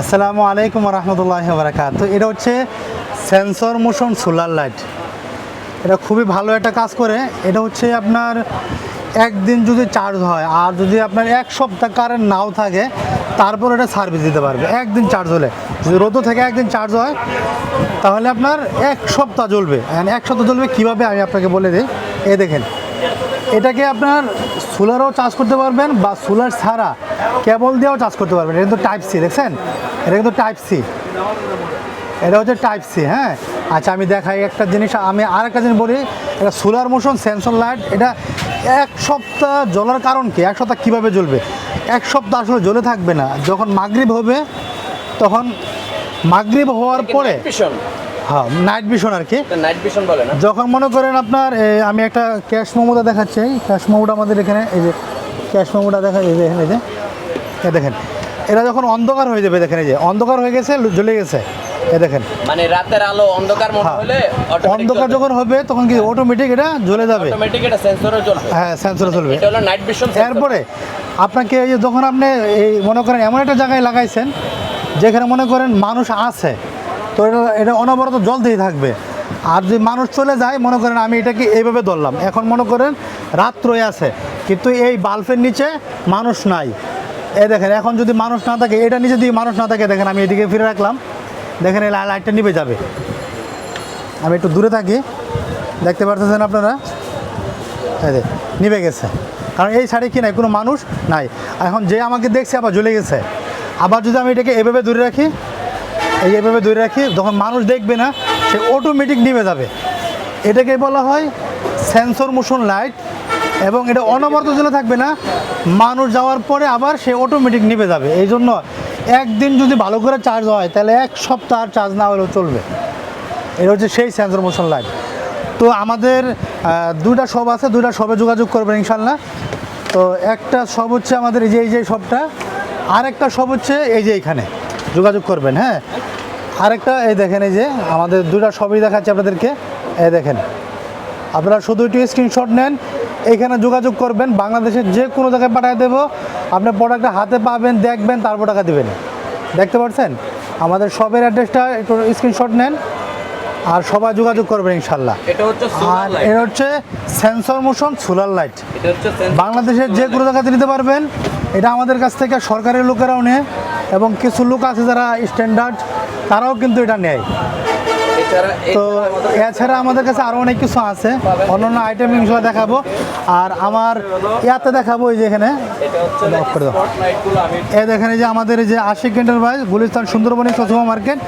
আসসালামু আলাইকুম রহমতুল্লাহ বারাকাত তো এটা হচ্ছে সেন্সর মোশন সোলার লাইট এটা খুবই ভালো একটা কাজ করে। এটা হচ্ছে আপনার একদিন যদি চার্জ হয়, আর যদি আপনার এক সপ্তাহ কারেন্ট নাও থাকে, তারপর এটা সার্ভিস দিতে পারবে। একদিন চার্জ হলে। যদি রোদও থেকে একদিন চার্জ হয়, তাহলে আপনার এক সপ্তাহ জ্বলবে। এক সপ্তাহ জ্বলবে কীভাবে আমি আপনাকে বলে দিই। এ দেখেন। এটাকে আপনার সোলারও চার্জ করতে পারবেন বা সোলার ছাড়া কেবল দিয়েও চার্জ করতে পারবেন। এটা কিন্তু টাইপ সি দেখছেন? এটা কিন্তু টাইপ সি এটা হচ্ছে টাইপ সি হ্যাঁ? আচ্ছা আমি দেখাই একটা জিনিস। আমি আর একটা জিনিস বলি এটা সোলার মোশন সেন্সর লাইট এটা এক সপ্তাহ জ্বলার কারণ কি? এক সপ্তাহ কীভাবে জ্বলবে? এক সপ্তাহ আসলে জ্বলে থাকবে না। যখন মাগরিব হবে তখন মাগরিব হওয়ার পরে হ্যাঁ নাইট ভিশন আর কি। নাইট ভিশন বলে না? যখন মনে করেন আপনার আমি একটা ক্যাশ মোমোটা দেখাচ্ছি। ক্যাশ মোমোটা আমাদের এখানে এই যে ক্যাশ মোমোটা দেখা এই যে এখানে যে। এ দেখেন এরা যখন অন্ধকার হয়ে যাবে দেখেন এই যে অন্ধকার হয়ে গেছে জ্বলে গেছে। এ দেখেন। মানে রাতের আলো অন্ধকার মনে হ্যাঁ। হলে অন্ধকার যখন হবে তখন কি অটোমেটিক এটা জ্বলে যাবে। অটোমেটিক এটা সেন্সরে জ্বলবে। হ্যাঁ সেন্সরে চলবে এটা হলো নাইট ভিশন এরপরে আপনাকে এই যে যখন আপনি এই মনে করেন এমন একটা জায়গায় লাগাইছেন যেখানে মনে করেন মানুষ আছে তো এটা এটা অনবরত জলতেই থাকবে। আর যদি মানুষ চলে যায় মনে করেন আমি এটাকে এইভাবে ধরলাম। এখন মনে করেন রাত্রই আছে কিন্তু এই বাল্বের নিচে মানুষ নাই। এই দেখেন, এখন যদি মানুষ না থাকে, এটা নিচে দিয়ে মানুষ না থাকে, দেখেন আমি এদিকে ফিরে রাখলাম। দেখেন, এই লাইটটা নিভে যাবে। আমি একটু দূরে থাকি। দেখতে পারতেছেন আপনারা? এই নিভে গেছে। কারণ এই সাইডে কি নাই? কোনো মানুষ নাই। এখন যে আমাকে দেখছে, আবার জ্বলে গেছে। আবার যদি আমি এটাকে এভাবে দূরে রাখি, এই এভাবে দূরে রাখি যখন মানুষ দেখবে না, সে অটোমেটিক নিভে যাবে। এটাকে বলা হয় সেন্সর মোশন লাইট এবং এটা অনবরত জ্বলে থাকবে না। মানুষ যাওয়ার পরে আবার সে অটোমেটিক নিভে যাবে। এই জন্য একদিন যদি ভালো করে চার্জ হয়, তাহলে এক সপ্তাহ চার্জ না হলেও চলবে। এটা হচ্ছে সেই সেন্সর মোশন লাইট তো আমাদের দুইটা শপ আছে, দুইটা শপে যোগাযোগ করবেন ইনশাল্লাহ তো একটা শপ হচ্ছে আমাদের এই যে এই যে শপটা আরেকটা শপ হচ্ছে এই যে এইখানে যোগাযোগ করবেন হ্যাঁ? আরেকটা, এই দেখেন এই যে, আমাদের দুইটা শপই দেখাচ্ছে আপনাদেরকে। এই দেখেন। আপনারা শুধু একটু স্ক্রিনশট নেন। এইখানে যোগাযোগ করবেন বাংলাদেশের যে কোনো জায়গায় পাঠিয়ে দেবো। আপনি প্রোডাক্টটা হাতে পাবেন দেখবেন তারপর টাকা দেবেন। দেখতে পাচ্ছেন? আমাদের শপের অ্যাড্রেসটা একটু স্ক্রিনশট নেন আর সবাই যোগাযোগ করবেন ইনশাল্লাহ। আর এটা হচ্ছে সেন্সর মোশন সোলার লাইট বাংলাদেশের যে কোনো জায়গাতে নিতে পারবেন। এটা আমাদের কাছ থেকে সরকারি লোকেরাও নেয় এবং কিছু লোক আছে যারা স্ট্যান্ডার্ড তারাও কিন্তু এটা নেয়। তো এছাড়া আমাদের কাছে আরও অনেক কিছু আছে। অন্যান্য আইটেম ইনশাল্লাহ দেখাবো। আর আমার ইয়াতে দেখাবো এই যে এখানে। এটা হচ্ছে Off করে দাও। স্পট লাইটগুলো আমি এই দেখেন এই যে আমাদের যে আশিক এন্টারপ্রাইজ গুলিস্তান সুন্দরবনী সচমা মার্কেট।